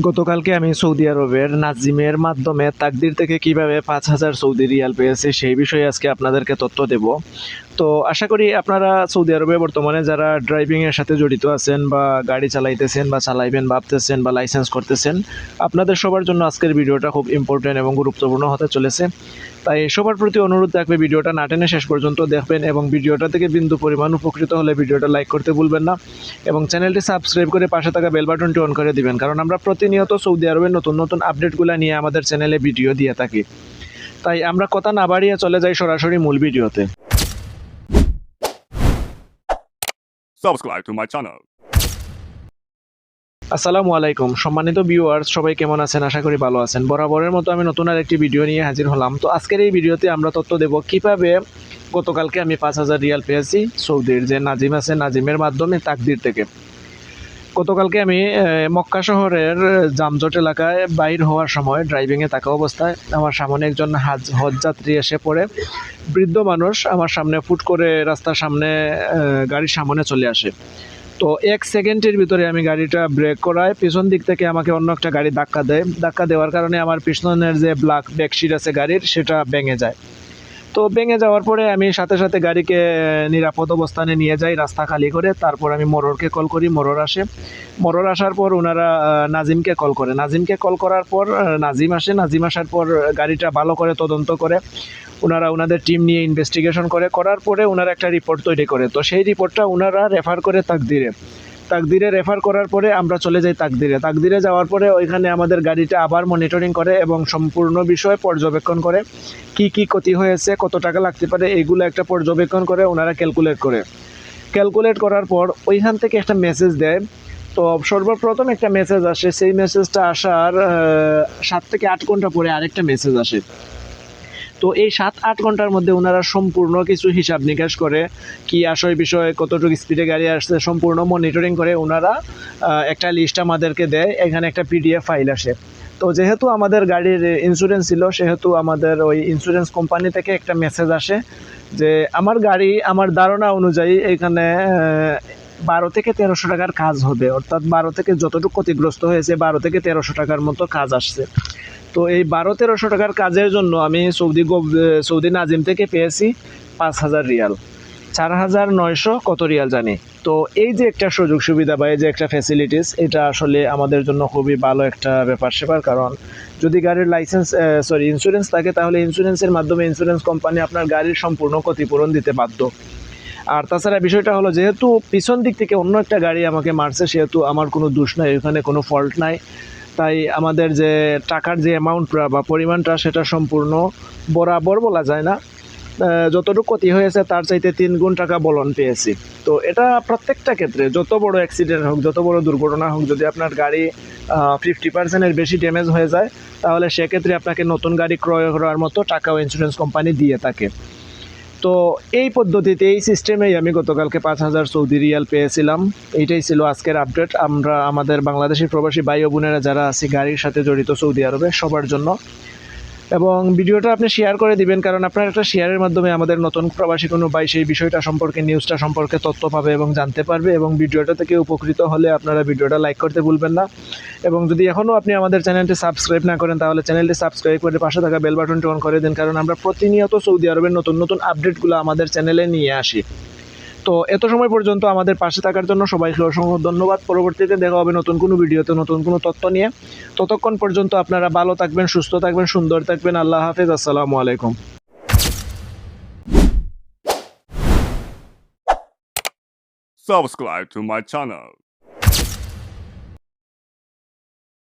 গতকালকে আমি সৌদি আরবের নাজিমের মাধ্যমে তাকদির থেকে কীভাবে পাঁচ হাজার সৌদি রিয়াল পেয়েছি সেই বিষয়ে আজকে আপনাদেরকে তথ্য দেব। তো আশা করি আপনারা সৌদি আরবে বর্তমানে যারা ড্রাইভিংয়ের সাথে জড়িত আছেন বা গাড়ি চালাইতেছেন বা চালাইবেন, ভাবতেছেন বা লাইসেন্স করতেছেন, আপনাদের সবার জন্য আজকের ভিডিওটা খুব ইম্পর্টেন্ট এবং গুরুত্বপূর্ণ হতে চলেছে। তাই সবার প্রতি অনুরোধ থাকবে ভিডিওটা না টেনে শেষ পর্যন্ত দেখবেন এবং ভিডিওটা থেকে বিন্দু পরিমাণ উপকৃত হলে ভিডিওটা লাইক করতে ভুলবেন না এবং চ্যানেলটি সাবস্ক্রাইব করে পাশে থাকা বেল বাটনটি অন করে দিবেন, কারণ আমরা প্রতিনিয়ত সৌদি আরবের নতুন নতুন আপডেটগুলো নিয়ে আমাদের চ্যানেলে ভিডিও দিয়ে থাকি তাই আমরা কথা না বাড়িয়ে চলে যাই সরাসরি মূল ভিডিওতে subscribe to my channel. আসসালামু আলাইকুম। সম্মানিত ভিউয়ার্স সবাই কেমন আছেন? আশা করি ভালো আছেন। বরাবরের মতো আমি নতুন আর একটি ভিডিও নিয়ে হাজির হলাম। তো আজকের এই ভিডিওতে আমরা তথ্য দেব কীভাবে গতকালকে আমি পাঁচ হাজার রিয়াল পেয়েছি সৌদির যে নাজিম আছে, নাজিমের মাধ্যমে তাকদির থেকে। গতকালকে আমি মক্কা শহরের জামজট এলাকায় বাইর হওয়ার সময় ড্রাইভিংয়ে থাকা অবস্থায় আমার সামনে একজন হাজ হজযাত্রী এসে পড়ে। বৃদ্ধ মানুষ আমার সামনে ফুট করে রাস্তার সামনে গাড়ির সামনে চলে আসে। তো এক সেকেন্ডের ভিতরে আমি গাড়িটা ব্রেক করাই। পিছন দিক থেকে আমাকে অন্য একটা গাড়ি ধাক্কা দেয়। ধাক্কা দেওয়ার কারণে আমার পিছনের যে ব্ল্যাক ব্যাকশিট আছে গাড়ির, সেটা ভেঙে যায়। তো ভেঙে যাওয়ার পরে আমি সাথে সাথে গাড়িকে নিরাপদ অবস্থানে নিয়ে যাই, রাস্তা খালি করে। তারপর আমি মররকে কল করি মরর আসে। মরর আসার পর ওনারা নাজিমকে কল করে। নাজিমকে কল করার পর নাজিম আসে। নাজিম আসার পর গাড়িটা ভালো করে তদন্ত করে। ওনারা ওনাদের টিম নিয়ে ইনভেস্টিগেশন করে। করার পরে ওনারা একটা রিপোর্ট তৈরি করে। তো সেই রিপোর্টটা ওনারা রেফার করে তাক তাকদিরে। তাকদিরে রেফার করার পরে আমরা চলে যাই তাকদিরে। তাকদিরে যাওয়ার পরে ওইখানে আমাদের গাড়িটা আবার মনিটরিং করে এবং সম্পূর্ণ বিষয়ে পর্যবেক্ষণ করে। কি কি ক্ষতি হয়েছে, কত টাকা লাগতে পারে এইগুলো একটা পর্যবেক্ষণ করে ওনারা ক্যালকুলেট করে। ক্যালকুলেট করার পর ওইখান থেকে একটা মেসেজ দেয়। তো সর্বপ্রথম একটা মেসেজ আসে। সেই মেসেজটা আসার সাত থেকে আট ঘণ্টা পরে আরেকটা মেসেজ আসে। তো এই সাত, আট ঘণ্টার মধ্যে ওনারা সম্পূর্ণ কিছু হিসাব নিকাশ করে কি আসয় বিষয়ে কতটুকু স্পিডে গাড়ি আসছে, সম্পূর্ণ মনিটরিং করে ওনারা একটা লিস্ট আমাদেরকে দেয়, এখানে একটা পিডিএফ ফাইল আসে। তো যেহেতু আমাদের গাড়ির ইন্স্যুরেন্স ছিল, সেহেতু আমাদের ওই ইন্স্যুরেন্স কোম্পানি থেকে একটা মেসেজ আসে যে আমার গাড়ি, আমার ধারণা অনুযায়ী এখানে বারো থেকে তেরোশো টাকার কাজ হবে। অর্থাৎ বারো থেকে যতটুকু ক্ষতিগ্রস্ত হয়েছে, বারো থেকে তেরোশো টাকার মতো কাজ আসছে। তো এই বারো, তেরোশো টাকার কাজের জন্য আমি সৌদি সৌদি নাজিম থেকে পেয়েছি পাঁচ হাজার রিয়াল। চার হাজার নয়শো কত রিয়াল জানি। তো এই যে একটা সুযোগ সুবিধা বা এই যে একটা ফ্যাসিলিটিস এটা আসলে আমাদের জন্য খুবই ভালো একটা ব্যাপার সেপার কারণ, যদি গাড়ির লাইসেন্স সরি ইন্স্যুরেন্স থাকে, তাহলে ইন্স্যুরেন্সের মাধ্যমে ইন্স্যুরেন্স কোম্পানি আপনার গাড়ির সম্পূর্ণ ক্ষতিপূরণ দিতে বাধ্য। আর তাছাড়া বিষয়টা হলো, যেহেতু পিছন দিক থেকে অন্য একটা গাড়ি আমাকে মারছে, সেহেতু আমার কোনো দোষ নাই, এখানে কোনো ফল্ট নাই। তাই আমাদের যে টাকার যে অ্যামাউন্টটা বা পরিমাণটা সেটা সম্পূর্ণ বরাবর বলা যায় না। যতটুকু ক্ষতি হয়েছে তার চাইতে তিন গুণ টাকা বলন পেয়েছি। তো এটা প্রত্যেকটা ক্ষেত্রে, যত বড় অ্যাক্সিডেন্ট হোক, যত বড় দুর্ঘটনা হোক, যদি আপনার গাড়ি ফিফটি পার্সেন্টের বেশি ড্যামেজ হয়ে যায়, তাহলে সেক্ষেত্রে আপনাকে নতুন গাড়ি ক্রয় করার মতো টাকাও ইন্স্যুরেন্স কোম্পানি দিয়ে থাকে। তো এই পদ্ধতিতে এই সিস্টেমেই আমি গতকালকে পাঁচ হাজার সৌদি রিয়াল পেয়েছিলাম। এইটাই ছিল আজকের আপডেট আমরা আমাদের বাংলাদেশের প্রবাসী ভাই বোনেরা যারা আছি, গাড়ির সাথে জড়িত সৌদি আরবে, সবার জন্য এবং ভিডিওটা আপনি শেয়ার করে দিবেন, কারণ আপনার একটা শেয়ারের মাধ্যমে আমাদের নতুন প্রবাসী কোনো ভাই সেই বিষয়টা সম্পর্কে নিউজটা সম্পর্কে তথ্য পাবে এবং জানতে পারবে এবং ভিডিওটা থেকে উপকৃত হলে আপনারা ভিডিওটা লাইক করতে ভুলবেন না। এবং যদি এখনও আপনি আমাদের চ্যানেলটি সাবস্ক্রাইব না করেন, তাহলে চ্যানেলটি সাবস্ক্রাইব করে পাশে থাকা বেল বাটনটি অন করে দিন, কারণ আমরা প্রতিনিয়ত সৌদি আরবের নতুন নতুন আপডেটগুলো আমাদের চ্যানেলে নিয়ে আসি। তো এত সময় পর্যন্ত আমাদের পাশে থাকার জন্য সবাইকে অসংখ্য ধন্যবাদ। পরবর্তীতে দেখা হবে নতুন কোনো ভিডিওতে, নতুন কোনো তথ্য নিয়ে। ততক্ষণ পর্যন্ত আপনারা ভালো থাকবেন, সুস্থ থাকবেন, সুন্দর থাকবেন। আল্লাহ হাফেজ, আসসালামু আলাইকুম। Subscribe to my channel.